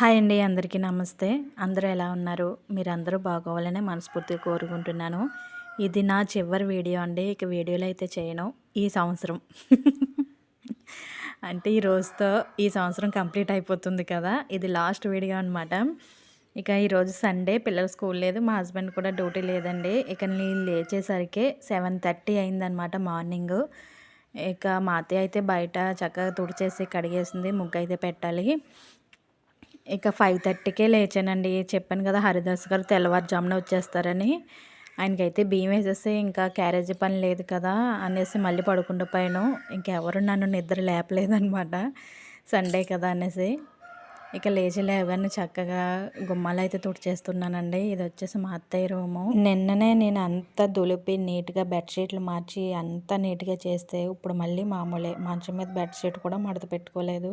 Hi అండి అందరికీ నమస్తే. అందరూ ఎలా ఉన్నారు? మీరు అందరూ బాగోవాలని మనస్ఫూర్తిగా కోరుకుంటున్నాను. ఇది నా చివరి వీడియో అండి. ఇక వీడియోలు అయితే చేయను. ఈ సంవత్సరం. అంటే ఈ రోజుతో ఈ సంవత్సరం కంప్లీట్ అయిపోతుంది కదా. ఇది లాస్ట్ వీడియో అనమాట ఇక ఈరోజు సండే పిల్లల స్కూల్ లేదు మా హస్బెండ్ కూడా డ్యూటీ లేదండి. ఇక నేను లేచేసరికి సెవెన్ థర్టీ అయిందనమాట మార్నింగ్. ఇక మా అత్తయ్య అయితే బయట చక్కగా తుడిచేసి కడిగేసింది ముగ్గు అయితే పెట్టాలి. ఇక ఫైవ్ థర్టీకే లేచానండి. చెప్పాను కదా హరిదాస్ గారు తెల్లవారుజామున వచ్చేస్తారని. ఆయనకైతే బియ్యం వేసేసి ఇంకా క్యారేజీ పని లేదు కదా అనేసి మళ్ళీ పడుకుండిపోయాను ఇంకెవరు నన్ను నిద్ర లేపలేదనమాట సండే కదా అనేసి. ఇక లేచి లేవగానే చక్కగా గుమ్మాలు అయితే తుడిచేస్తున్నానండి. ఇది వచ్చేసి మా అత్తయ్య రూము. నిన్ననే నేను అంత దులిపి నీట్గా బెడ్షీట్లు మార్చి అంత నీట్గా చేస్తే ఇప్పుడు మళ్ళీ మామూలే మంచం మీద బెడ్షీట్ కూడా మడత పెట్టుకోలేదు.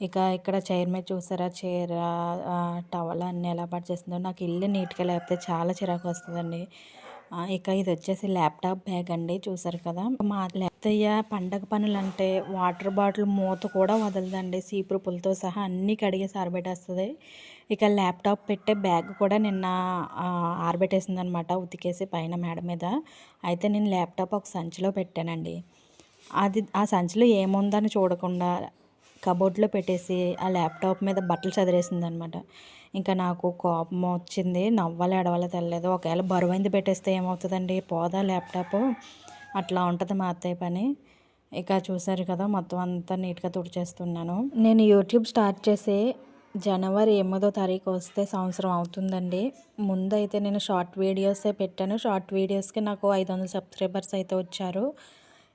ఇక ఇక్కడ చైర్ మీద చూసారా? చీర టవల్ అన్నీ ఎలా పాటు చేస్తుందో. నాకు ఇల్లు నీట్గా లేకపోతే చాలా చిరాకు వస్తుందండి. ఇక ఇది వచ్చేసి ల్యాప్టాప్ బ్యాగ్ అండి. చూసారు కదా? మా లేతయ్య పండగ పనులు అంటే వాటర్ బాటిల్ మూత కూడా వదలదండి. సీపురు పులతో సహా అన్నీ కడిగి ఆరబెట్టేస్తుంది. ఇక ల్యాప్టాప్ పెట్టే బ్యాగ్ కూడా నిన్న ఆరబెట్టేసింది అనమాట ఉతికేసి పైన మేడ మీద. అయితే నేను ల్యాప్టాప్ ఒక సంచిలో పెట్టానండి. అది ఆ సంచిలో ఏముందని చూడకుండా కబోర్డ్లో పెట్టేసి ఆ ల్యాప్టాప్ మీద బట్టలు చదివేసింది అనమాట ఇంకా నాకు కోపం వచ్చింది. నవ్వాలి ఎడవాలి తెల్లలేదు ఒకవేళ బరువైంది పెట్టేస్తే ఏమవుతుందండి? పోదా ల్యాప్టాప్? అట్లా ఉంటుంది మా అత్తయ్య పని. ఇక చూసారు కదా మొత్తం అంతా నీట్గా తుడిచేస్తున్నాను. నేను యూట్యూబ్ స్టార్ట్ చేసి జనవరి ఎనిమిదో తారీఖు వస్తే సంవత్సరం అవుతుందండి. ముందైతే నేను షార్ట్ వీడియోసే పెట్టాను. షార్ట్ వీడియోస్కి నాకు ఐదు వందల సబ్స్క్రైబర్స్ అయితే వచ్చారు.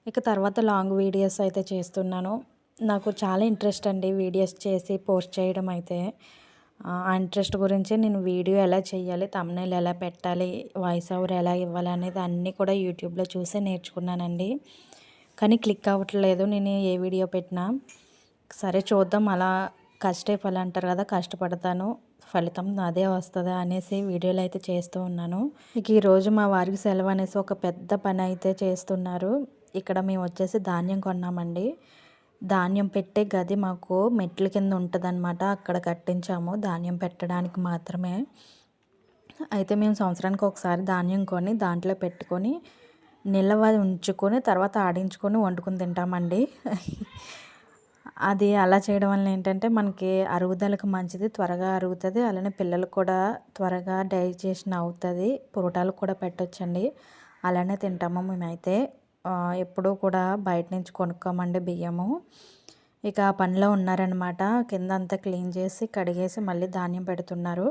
ఇక తర్వాత లాంగ్ వీడియోస్ అయితే చేస్తున్నాను. నాకు చాలా ఇంట్రెస్ట్ అండి వీడియోస్ చేసి పోస్ట్ చేయడం అయితే. ఆ ఇంట్రెస్ట్ గురించి నేను వీడియో ఎలా చేయాలి తమ్నైల్ ఎలా పెట్టాలి వాయిస్ ఓవర్ ఎలా ఇవ్వాలి అనేది అన్నీ కూడా యూట్యూబ్లో చూసే నేర్చుకున్నానండి. కానీ క్లిక్ అవ్వట్లేదు నేను ఏ వీడియో పెట్టినా. సరే చూద్దాం అలా కష్టే ఫలం అంటారు కదా కష్టపడతాను ఫలితం అదే వస్తుంది అనేసి వీడియోలు అయితే చేస్తూ ఉన్నాను. ఇక ఈరోజు మా వారికి సెలవు అనేసి ఒక పెద్ద పని అయితే చేస్తున్నారు. ఇక్కడ మేము వచ్చేసి ధాన్యం కొన్నామండి. ధాన్యం పెట్టే గది మాకు మెట్ల కింద ఉంటుందన్నమాట. అక్కడ కట్టించాము. ధాన్యం పెట్టడానికి మాత్రమే. అయితే మేము సంవత్సరానికి ఒకసారి ధాన్యం కొని దాంట్లో పెట్టుకొని నిల్వ ఉంచుకొని తర్వాత ఆడించుకొని వండుకొని తింటామండి. అది అలా చేయడం వల్ల ఏంటంటే మనకి అరుగుదలకు మంచిది త్వరగా అరుగుతుంది. అలానే పిల్లలకు కూడా త్వరగా డైజెషన్ అవుతుంది. పొరటాలు కూడా పెట్టొచ్చండి. అలానే తింటాము మేమైతే. ఎప్పుడూ కూడా బయట నుంచి కొనుక్కోమండి బియ్యము. ఇక ఆ పనిలో ఉన్నారనమాట కింద అంతా క్లీన్ చేసి కడిగేసి మళ్ళీ ధాన్యం పెడుతున్నారు.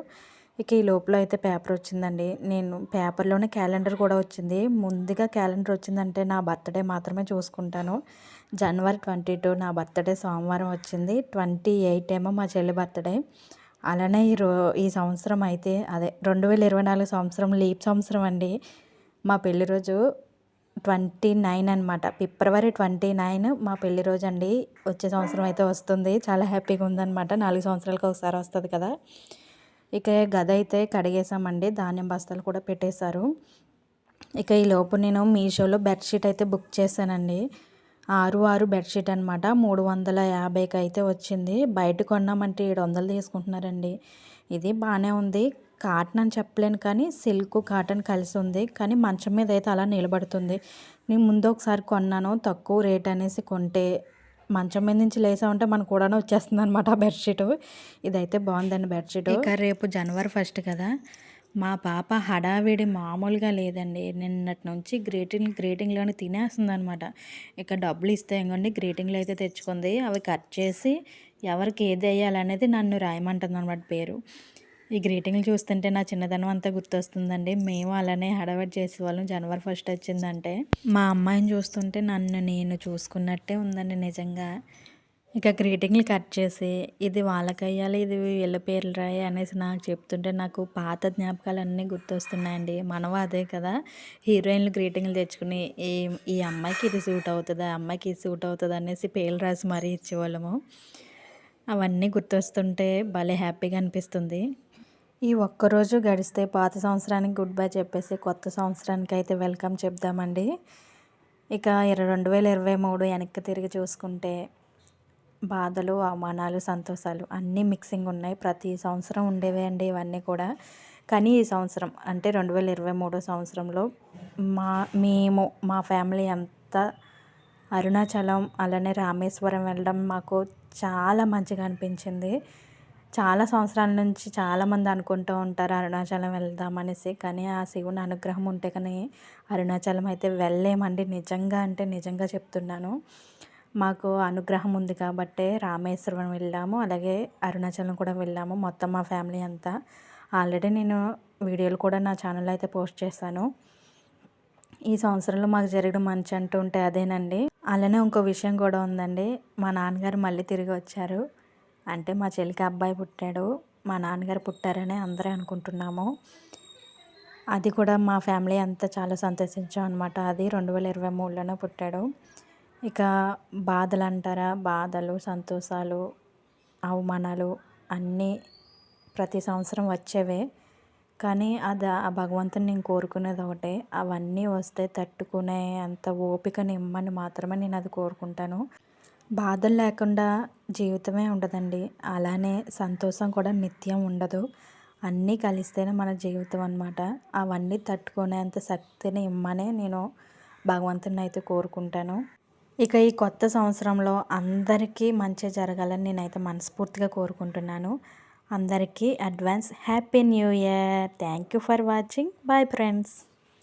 ఇక ఈ లోపల అయితే పేపర్ వచ్చిందండి. నేను పేపర్లోనే క్యాలెండర్ కూడా వచ్చింది. ముందుగా క్యాలెండర్ వచ్చిందంటే నా బర్త్డే మాత్రమే చూసుకుంటాను. జనవరి ట్వంటీ టూ నా బర్త్డే సోమవారం వచ్చింది. ట్వంటీ ఎయిట్ ఏమో మా చెల్లి బర్త్డే. అలానే ఈ రో ఈ సంవత్సరం అయితే అదే రెండు వేల ఇరవై నాలుగు సంవత్సరం లీప్ సంవత్సరం అండి. మా పెళ్ళి రోజు ట్వంటీ నైన్ అనమాట ఫిబ్రవరి ట్వంటీ నైన్ మా పెళ్ళి రోజు అండి వచ్చే సంవత్సరం అయితే వస్తుంది. చాలా హ్యాపీగా ఉందన్నమాట. నాలుగు సంవత్సరాలకు ఒకసారి వస్తుంది కదా. ఇక గద అయితే కడిగేసామండి. ధాన్యం బస్తాలు కూడా పెట్టేశారు. ఇక ఈ లోపు నేను మీషోలో బెడ్షీట్ అయితే బుక్ చేశానండి. ఆరు ఆరు బెడ్షీట్ అనమాట మూడు వందల యాభైకి అయితే వచ్చింది. బయట కొన్నామంటే ఏడు వందలు తీసుకుంటున్నారండి. ఇది బాగానే ఉంది. కాటన్ అని చెప్పలేను కానీ సిల్క్ కాటన్ కలిసి ఉంది. కానీ మంచం మీద అయితే అలా నిలబడుతుంది. నేను ముందు ఒకసారి కొన్నాను. తక్కువ రేట్ అనేసి కొంటే మంచం మీద నుంచి లేసామంటే మనకు కూడా వచ్చేస్తుంది అనమాట ఆ బెడ్షీట్. ఇదైతే బాగుందండి బెడ్షీట్. ఇక రేపు జనవరి ఫస్ట్ కదా. మా పాప హడావిడి మామూలుగా లేదండి. నిన్నటి నుంచి గ్రేటింగ్ గ్రేటింగ్లోనే తినేస్తుంది అనమాట ఇక డబ్బులు ఇస్తే ఇంకోండి గ్రేటింగ్లు అయితే తెచ్చుకుంది. అవి కట్ చేసి ఎవరికి ఏది వేయాలనేది నన్ను రాయమంటుంది అనమాట పేరు. ఈ గ్రీటింగ్లు చూస్తుంటే నా చిన్నదనం అంతా గుర్తొస్తుందండి. మేము అలానే హడావడి చేసేవాళ్ళం. జనవరి ఫస్ట్ వచ్చిందంటే మా అమ్మాయిని చూస్తుంటే నన్ను నేను చూసుకున్నట్టే ఉందండి నిజంగా. ఇక గ్రీటింగ్లు కట్ చేసి ఇది వాళ్ళకయ్యాలి ఇది వీళ్ళ పేర్లు రాయి అనేసి నాకు చెప్తుంటే నాకు పాత జ్ఞాపకాలు అన్నీ గుర్తొస్తున్నాయండి. మనం అదే కదా హీరోయిన్లు గ్రీటింగ్లు తెచ్చుకుని ఈ ఈ అమ్మాయికి ఇది సూట్ అవుతుంది ఆ అమ్మాయికి ఇది సూట్ అవుతుంది అనేసి పేర్లు రాసి మరీ ఇచ్చేవాళ్ళము. అవన్నీ గుర్తొస్తుంటే భలే హ్యాపీగా అనిపిస్తుంది. ఈ ఒక్కరోజు గడిస్తే పాత సంవత్సరానికి గుడ్ బై చెప్పేసి కొత్త సంవత్సరానికి అయితే వెల్కమ్ చెప్దామండి. ఇక ఇరవై రెండు వేల ఇరవై మూడు వెనక్కి తిరిగి చూసుకుంటే బాధలు అవమానాలు సంతోషాలు అన్నీ మిక్సింగ్ ఉన్నాయి. ప్రతి సంవత్సరం ఉండేవే అండి ఇవన్నీ కూడా. కానీ ఈ సంవత్సరం అంటే రెండు వేల ఇరవై మూడో సంవత్సరంలో మా మేము మా ఫ్యామిలీ అంతా అరుణాచలం అలానే రామేశ్వరం వెళ్ళడం మాకు చాలా మంచిగా అనిపించింది. చాలా సంవత్సరాల నుంచి చాలామంది అనుకుంటూ ఉంటారు అరుణాచలం వెళ్దాం అనేసి కానీ ఆ శివుని అనుగ్రహం ఉంటే కానీ అరుణాచలం అయితే వెళ్ళలేమండి. నిజంగా అంటే నిజంగా చెప్తున్నాను. మాకు అనుగ్రహం ఉంది కాబట్టే రామేశ్వరం వెళ్ళాము అలాగే అరుణాచలం కూడా వెళ్ళాము మొత్తం మా ఫ్యామిలీ అంతా. ఆల్రెడీ నేను వీడియోలు కూడా నా ఛానల్లో అయితే పోస్ట్ చేశాను. ఈ సంవత్సరంలో మాకు జరిగిన మంచి అంటూ ఉంటే అదేనండి. అలానే ఇంకో విషయం కూడా ఉందండి. మా నాన్నగారు మళ్ళీ తిరిగి వచ్చారు. అంటే మా చెల్లికి అబ్బాయి పుట్టాడు. మా నాన్నగారు పుట్టారని అందరూ అనుకుంటున్నాము. అది కూడా మా ఫ్యామిలీ అంతా చాలా సంతోషించాం అనమాట అది రెండు వేల ఇరవై మూడులోనే పుట్టాడు. ఇక బాధలు అంటారా బాధలు సంతోషాలు అవమానాలు అన్నీ ప్రతి సంవత్సరం వచ్చేవే. కానీ అది ఆ భగవంతుని నేను కోరుకునేది ఒకటే. అవన్నీ వస్తే తట్టుకునే అంత ఓపిక నిమ్మని మాత్రమే నేను అది కోరుకుంటాను. బాధలు లేకుండా జీవితమే ఉండదండి. అలానే సంతోషం కూడా నిత్యం ఉండదు. అన్నీ కలిస్తేనే మన జీవితం అనమాట అవన్నీ తట్టుకునేంత శక్తిని ఇమ్మనే నేను భగవంతుని అయితే కోరుకుంటాను. ఇక ఈ కొత్త సంవత్సరంలో అందరికీ మంచి జరగాలని నేనైతే మనస్ఫూర్తిగా కోరుకుంటున్నాను. అందరికీ advance happy new year. Thank you for watching. Bye friends.